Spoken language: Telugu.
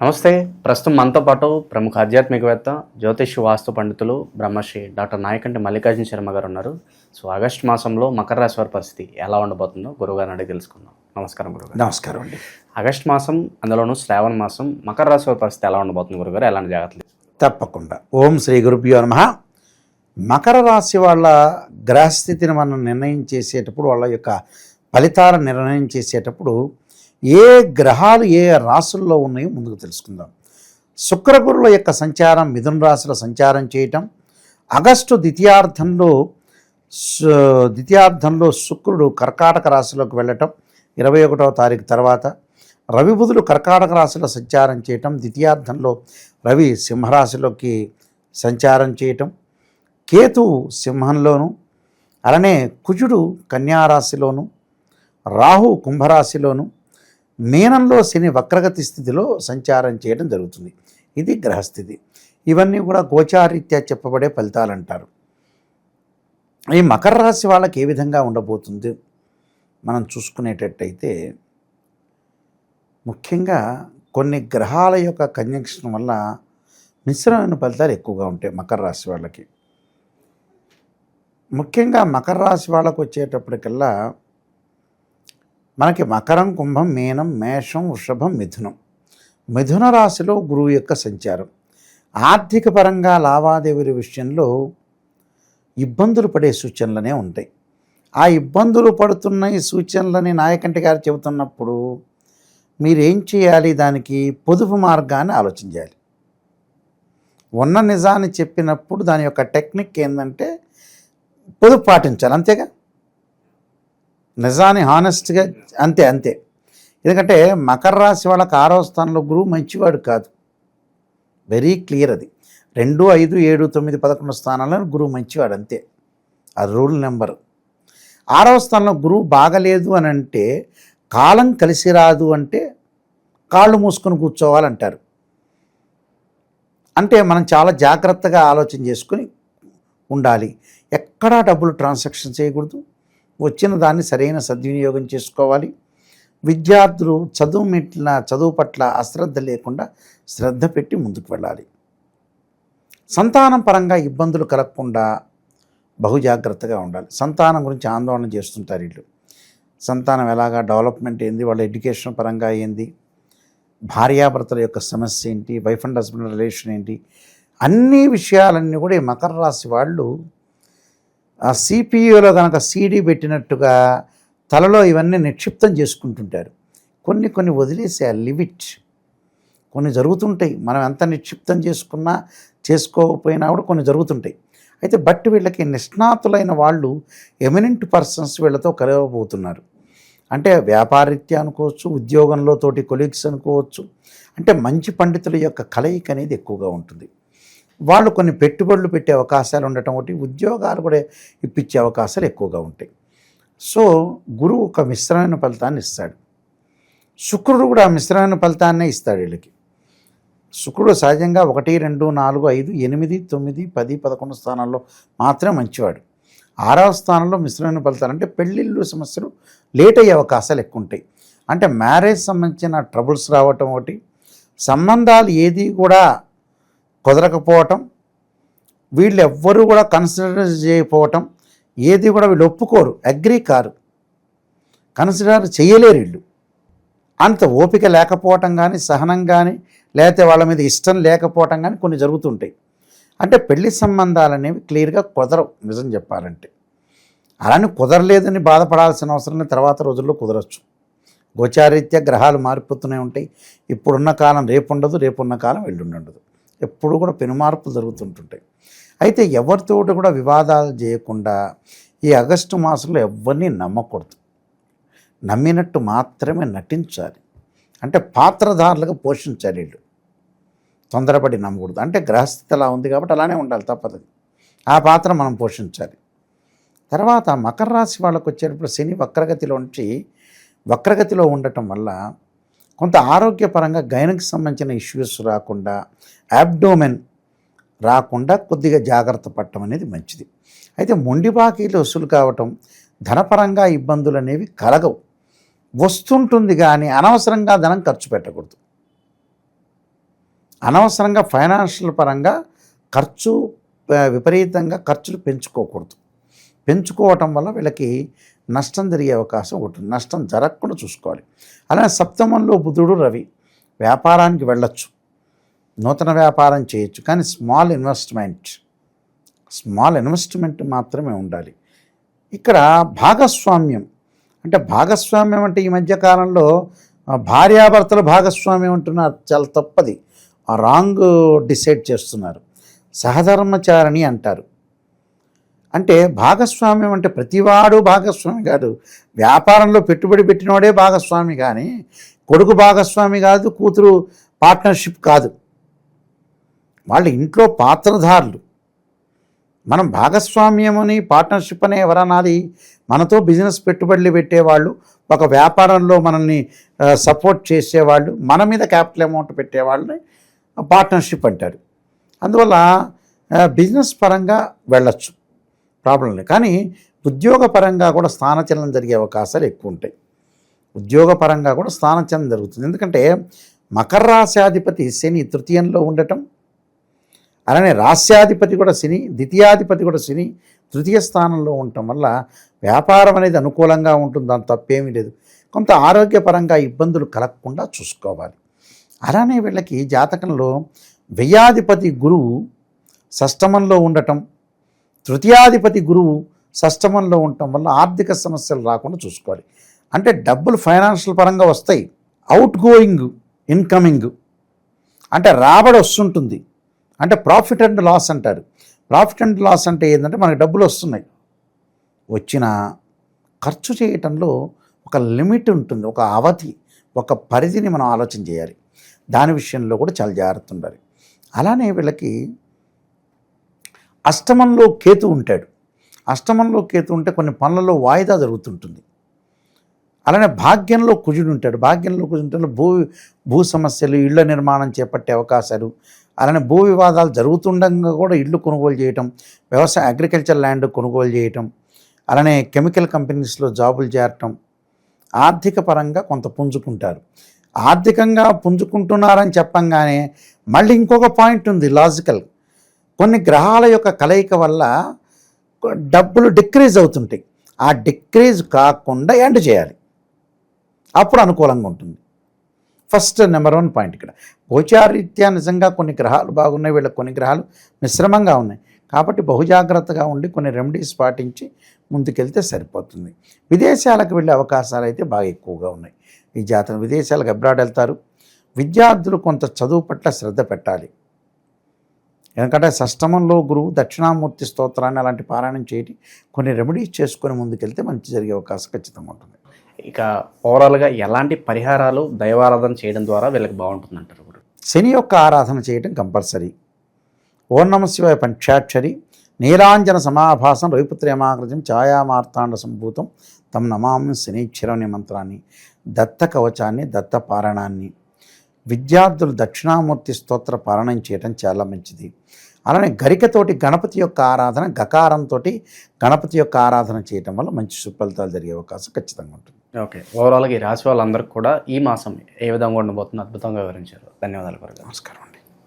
నమస్తే. ప్రస్తుతం మనతో పాటు ప్రముఖ ఆధ్యాత్మికవేత్త జ్యోతిష్ వాస్తు పండితులు బ్రహ్మశ్రీ డాక్టర్ నాయకంటి మల్లికార్జున శర్మ గారు ఉన్నారు. సో ఆగస్టు మాసంలో మకర రాశి వారి పరిస్థితి ఎలా ఉండబోతుందో గురువుగారిని అడిగి తెలుసుకుందాం. నమస్కారం గురుగారు నమస్కారం అండి. ఆగస్టు మాసం అందులోనూ శ్రావణ మాసం మకర రాశి వారి పరిస్థితి ఎలా ఉండబోతుంది గురుగారు ఎలాంటి జాగ్రత్తలు తప్పకుండా. ఓం శ్రీ గురుభ్యో నమ. మకర రాశి వాళ్ళ గ్రహస్థితిని మనం నిర్ణయం చేసేటప్పుడు వాళ్ళ యొక్క ఫలితాలను నిర్ణయం చేసేటప్పుడు ఏ గ్రహాలు ఏ రాసుల్లో ఉన్నాయో ముందుకు తెలుసుకుందాం. శుక్రగురుల యొక్క సంచారం మిథున రాశుల సంచారం చేయటం. ఆగస్టు ద్వితీయార్థంలో సు- ద్వితీయార్థంలో శుక్రుడు కర్కాటక రాశిలోకి వెళ్ళటం ఇరవై ఒకటవ తారీఖు తర్వాత. రవి బుధులు కర్కాటక రాశిలో సంచారం చేయటం. ద్వితీయార్థంలో రవి సింహరాశిలోకి సంచారం చేయటం. కేతు సింహంలోను అలానే కుజుడు కన్యారాశిలోను రాహు కుంభరాశిలోను మీనంలో శని వక్రగతి స్థితిలో సంచారం చేయడం జరుగుతుంది. ఇది గ్రహస్థితి. ఇవన్నీ కూడా గోచారీత్యా చెప్పబడే ఫలితాలు అంటారు ఈ మకర రాశి వాళ్ళకి ఏ విధంగా ఉండబోతుంది? మనం చూసుకునేటట్టయితే ముఖ్యంగా కొన్ని గ్రహాల యొక్క కంజంక్షన్ వల్ల మిశ్రమైన ఫలితాలు ఎక్కువగా ఉంటాయి మకర రాశి వాళ్ళకి. ముఖ్యంగా మకర రాశి వాళ్ళకు వచ్చేటప్పటికల్లా మనకి మకరం కుంభం మీనం మేషం వృషభం మిథునం. మిథున రాశిలో గురువు యొక్క సంచారం. ఆర్థిక పరంగా లావాదేవీల విషయంలో ఇబ్బందులు పడే సూచనలనే ఉంటాయి. ఆ ఇబ్బందులు పడుతున్న ఈ సూచనలని నాయకంటి గారు చెబుతున్నప్పుడు మీరేం చేయాలి? దానికి పొదుపు మార్గాన్ని ఆలోచించాలి ఉన్న నిజాన్ని చెప్పినప్పుడు దాని యొక్క టెక్నిక్ ఏంటంటే పొదుపు పాటించాలి. అంతేగా? నిజాన్ని హానెస్ట్గా అంతే అంతే. ఎందుకంటే మకర రాశి వాళ్ళకి ఆరో స్థానంలో గురువు మంచివాడు కాదు. వెరీ క్లియర్ అది. రెండు ఐదు ఏడు తొమ్మిది పదకొండు స్థానాల్లో గురువు మంచివాడు అంతే. ఆ రూల్ నెంబర్. ఆరవ స్థానంలో గురువు బాగలేదు అని అంటే కాలం కలిసి రాదు అంటే కాళ్ళు మూసుకొని కూర్చోవాలంటారు. అంటే మనం చాలా జాగ్రత్తగా ఆలోచన చేసుకొని ఉండాలి. ఎక్కడా డబ్బులు ట్రాన్సాక్షన్ చేయకూడదు. వచ్చిన దాన్ని సరైన సద్వినియోగం చేసుకోవాలి. విద్యార్థులు చదువు మెట్ల చదువు పట్ల అశ్రద్ధ లేకుండా శ్రద్ధ పెట్టి ముందుకు వెళ్ళాలి. సంతానం పరంగా ఇబ్బందులు కలగకుండా బహుజాగ్రత్తగా ఉండాలి. సంతానం గురించి ఆందోళన చేస్తుంటారు వీళ్ళు. సంతానం ఎలాగా డెవలప్మెంట్ ఏంది వాళ్ళ ఎడ్యుకేషన్ పరంగా ఏంది భార్యాభర్తల యొక్క సమస్య ఏంటి వైఫ్ అండ్ హస్బెండ్ రిలేషన్ ఏంటి అన్ని విషయాలన్నీ కూడా ఈ మకర రాశి వాళ్ళు ఆ సిపియులో కనుక సీడీ పెట్టినట్టుగా తలలో ఇవన్నీ నిక్షిప్తం చేసుకుంటుంటారు. కొన్ని కొన్ని వదిలేసే లిమిట్. కొన్ని జరుగుతుంటాయి. మనం ఎంత నిక్షిప్తం చేసుకున్నా చేసుకోకపోయినా కూడా కొన్ని జరుగుతుంటాయి. అయితే బట్ వీళ్ళకి నిష్ణాతులైన వాళ్ళు ఎమినెంట్ పర్సన్స్ వీళ్ళతో కలవబోతున్నారు. అంటే వ్యాపారరీత్యా అనుకోవచ్చు ఉద్యోగంలో తోటి కొలీగ్స్ అనుకోవచ్చు. అంటే మంచి పండితుల యొక్క కలయిక అనేది ఎక్కువగా ఉంటుంది. వాళ్ళు కొన్ని పెట్టుబడులు పెట్టే అవకాశాలు ఉండటం ఒకటి ఉద్యోగాలు కూడా ఇప్పించే అవకాశాలు ఎక్కువగా ఉంటాయి. సో గురువు ఒక మిశ్రమైన ఫలితాన్ని ఇస్తాడు. శుక్రుడు కూడా ఆ మిశ్రమైన ఫలితాన్నే ఇస్తాడు వీళ్ళకి. శుక్రుడు సహజంగా ఒకటి రెండు నాలుగు ఐదు ఎనిమిది తొమ్మిది పది పదకొండు స్థానాల్లో మాత్రమే మంచివాడు. ఆరవ స్థానంలో మిశ్రమైన ఫలితాలు అంటే పెళ్ళిళ్ళు సమస్యలు లేట్ అయ్యే అవకాశాలు ఎక్కువ ఉంటాయి. అంటే మ్యారేజ్ సంబంధించిన ట్రబుల్స్ రావటం ఒకటి సంబంధాలు ఏది కూడా కుదరకపోవటం వీళ్ళు ఎవ్వరూ కూడా కన్సిడర్ చేయకపోవటం ఏది కూడా వీళ్ళు ఒప్పుకోరు అగ్రీ కారు. కన్సిడర్ చేయలేరు వీళ్ళు. అంత ఓపిక లేకపోవటం కానీ సహనం కానీ లేకపోతే వాళ్ళ మీద ఇష్టం లేకపోవటం కానీ కొన్ని జరుగుతుంటాయి. అంటే పెళ్ళి సంబంధాలు అనేవి క్లియర్గా కుదరవు నిజం చెప్పాలంటే. అలానే కుదరలేదని బాధపడాల్సిన అవసరం తర్వాత రోజుల్లో కుదరచ్చు. గోచారీత్యా గ్రహాలు మారిపోతూనే ఉంటాయి. ఇప్పుడున్న కాలం రేపు ఉండదు రేపున్న కాలం వెళ్ళుండదు ఉండదు. ఎప్పుడు కూడా పెనుమార్పులు జరుగుతుంటుంటాయి. అయితే ఎవరితో కూడా వివాదాలు చేయకుండా ఈ ఆగస్టు మాసంలో ఎవరిని నమ్మకూడదు. నమ్మినట్టు మాత్రమే నటించాలి. అంటే పాత్రధారులుగా పోషించాలి వీళ్ళు. తొందరపడి నమ్మకూడదు. అంటే గ్రహస్థితి అలా ఉంది కాబట్టి అలానే ఉండాలి తప్పదు. ఆ పాత్ర మనం పోషించాలి. తర్వాత మకర రాశి వాళ్ళకు వచ్చేటప్పుడు శని వక్రగతిలోంచి వక్రగతిలో ఉండటం వల్ల కొంత ఆరోగ్యపరంగా గైనకి సంబంధించిన ఇష్యూస్ రాకుండా యాబ్డోమెన్ రాకుండా కొద్దిగా జాగ్రత్త పడటం అనేది మంచిది. అయితే మొండి బాకీలు వసూలు కావటం ధనపరంగా ఇబ్బందులు అనేవి కలగవు. వస్తుంటుంది కానీ అనవసరంగా ధనం ఖర్చు పెట్టకూడదు. అనవసరంగా ఫైనాన్షియల్ పరంగా ఖర్చు విపరీతంగా ఖర్చులు పెంచుకోకూడదు. పెంచుకోవటం వల్ల వీళ్ళకి నష్టం జరిగే అవకాశం ఉంటుంది. నష్టం జరగకుండా చూసుకోవాలి. అలానే సప్తమంలో బుధుడు రవి వ్యాపారానికి వెళ్ళొచ్చు. నూతన వ్యాపారం చేయొచ్చు. కానీ స్మాల్ ఇన్వెస్ట్మెంట్ స్మాల్ ఇన్వెస్ట్మెంట్ మాత్రమే ఉండాలి. ఇక్కడ భాగస్వామ్యం అంటే భాగస్వామ్యం అంటే ఈ మధ్య కాలంలో భార్యాభర్తల భాగస్వామ్యం అంటున్నారు. చాలా తప్పది. ఆ రాంగ్ డిసైడ్ చేస్తున్నారు. సహధర్మచారిణి అంటారు. అంటే భాగస్వామ్యం అంటే ప్రతివాడు భాగస్వామి కాదు. వ్యాపారంలో పెట్టుబడి పెట్టినవాడే భాగస్వామి కానీ కొడుకు భాగస్వామి కాదు కూతురు పార్ట్నర్షిప్ కాదు. వాళ్ళు ఇంట్లో పాత్రధారులు. మనం భాగస్వామ్యం అని పార్ట్నర్షిప్ అనే ఎవరనాలి మనతో బిజినెస్ పెట్టుబడులు పెట్టేవాళ్ళు ఒక వ్యాపారంలో మనల్ని సపోర్ట్ చేసేవాళ్ళు మన మీద క్యాపిటల్ అమౌంట్ పెట్టేవాళ్ళని పార్ట్నర్షిప్ అంటారు. అందువల్ల బిజినెస్ పరంగా వెళ్ళొచ్చు. ప్రాబ్లం లేదు. కానీ ఉద్యోగపరంగా కూడా స్థానచలనం జరిగే అవకాశాలు ఎక్కువ ఉంటాయి. ఉద్యోగపరంగా కూడా స్థానచలనం జరుగుతుంది. ఎందుకంటే మకర రాశ్యాధిపతి శని తృతీయంలో ఉండటం అలానే రాస్యాధిపతి కూడా శని ద్వితీయాధిపతి కూడా శని తృతీయ స్థానంలో ఉండటం వల్ల వ్యాపారం అనేది అనుకూలంగా ఉంటుంది. దాని తప్పేమీ లేదు. కొంత ఆరోగ్యపరంగా ఇబ్బందులు కలగకుండా చూసుకోవాలి. అలానే వీళ్ళకి జాతకంలో వ్యయాధిపతి గురువు షష్టమంలో ఉండటం తృతీయాధిపతి గురువు సష్టమంలో ఉండటం వల్ల ఆర్థిక సమస్యలు రాకుండా చూసుకోవాలి. అంటే డబ్బులు ఫైనాన్షియల్ పరంగా వస్తాయి. Outgoing incoming. అంటే రాబడి వస్తుంటుంది. అంటే ప్రాఫిట్ అండ్ లాస్ అంటారు. ప్రాఫిట్ అండ్ లాస్ అంటే ఏంటంటే మనకి డబ్బులు వస్తున్నాయి. వచ్చిన ఖర్చు చేయటంలో ఒక లిమిట్ ఉంటుంది. ఒక అవధి ఒక పరిధిని మనం ఆలోచన చేయాలి. దాని విషయంలో కూడా చాలా జాగ్రత్త ఉండాలి. అలానే వీళ్ళకి అష్టమంలో కేతు ఉంటాడు. అష్టమంలో కేతు ఉంటే కొన్ని పనులలో వాయిదా జరుగుతుంటుంది. అలానే భాగ్యంలో కుజుడు ఉంటాడు. భాగ్యంలో కుజుంటే భూ భూ సమస్యలు ఇళ్ళ నిర్మాణం చేపట్టే అవకాశాలు అలానే భూ వివాదాలు జరుగుతుండగా కూడా ఇళ్ళు కొనుగోలు చేయటం వ్యవసాయ అగ్రికల్చర్ ల్యాండ్ కొనుగోలు చేయటం అలానే కెమికల్ కంపెనీస్లో జాబులు చేరటం ఆర్థిక పరంగా కొంత పుంజుకుంటారు. ఆర్థికంగా పుంజుకుంటున్నారని చెప్పంగానే మళ్ళీ ఇంకొక పాయింట్ ఉంది లాజికల్. కొన్ని గ్రహాల యొక్క కలయిక వల్ల డబ్బులు డిక్రీజ్ అవుతుంటాయి. ఆ డిక్రీజ్ కాకుండా ఎండ్ చేయాలి. అప్పుడు అనుకూలంగా ఉంటుంది. ఫస్ట్ నెంబర్ వన్ పాయింట్ ఇక్కడ. గోచారీత్యా నిజంగా కొన్ని గ్రహాలు బాగున్నాయి వీళ్ళకి కొన్ని గ్రహాలు మిశ్రమంగా ఉన్నాయి. కాబట్టి బహుజాగ్రత్తగా ఉండి కొన్ని రెమెడీస్ పాటించి ముందుకెళ్తే సరిపోతుంది. విదేశాలకు వెళ్ళే అవకాశాలు అయితే బాగా ఎక్కువగా ఉన్నాయి. ఈ జాతర విదేశాలకు అబ్రాడ్ వెళ్తారు. విద్యార్థులు కొంత చదువు పట్ల శ్రద్ధ పెట్టాలి. ఎందుకంటే షష్టమంలో గురువు దక్షిణామూర్తి స్తోత్రాన్ని అలాంటి పారాయణం చేయటి కొన్ని రెమెడీస్ చేసుకొని ముందుకెళ్తే మంచి జరిగే అవకాశం ఖచ్చితంగా ఉంటుంది. ఇక ఓవరాల్గా ఎలాంటి పరిహారాలు దైవారాధన చేయడం ద్వారా వీళ్ళకి బాగుంటుంది అంటారు శని యొక్క ఆరాధన చేయటం కంపల్సరీ. ఓం నమ శివాయ పంచాక్షరి. నీలాంజన సమాభాసం రవిపుత్రేమాకృతం ఛాయామార్తాండ సంభూతం తమ నమామి శనీక్షరం అనే మంత్రాన్ని దత్త కవచాన్ని దత్త పారాయణాన్ని విద్యార్థులు దక్షిణామూర్తి స్తోత్ర పారాయణం చేయటం చాలా మంచిది. అలానే గరికతోటి గణపతి యొక్క ఆరాధన గకారంతో గణపతి యొక్క ఆరాధన చేయటం వల్ల మంచి సుఫలితాలు జరిగే అవకాశం ఖచ్చితంగా ఉంటుంది. ఓకే. ఓవరాల్గా ఈ రాశి వాళ్ళందరికీ కూడా ఈ మాసం ఏ విధంగా ఉండబోతుందో అద్భుతంగా వివరించారు. ధన్యవాదాలు నమస్కారం.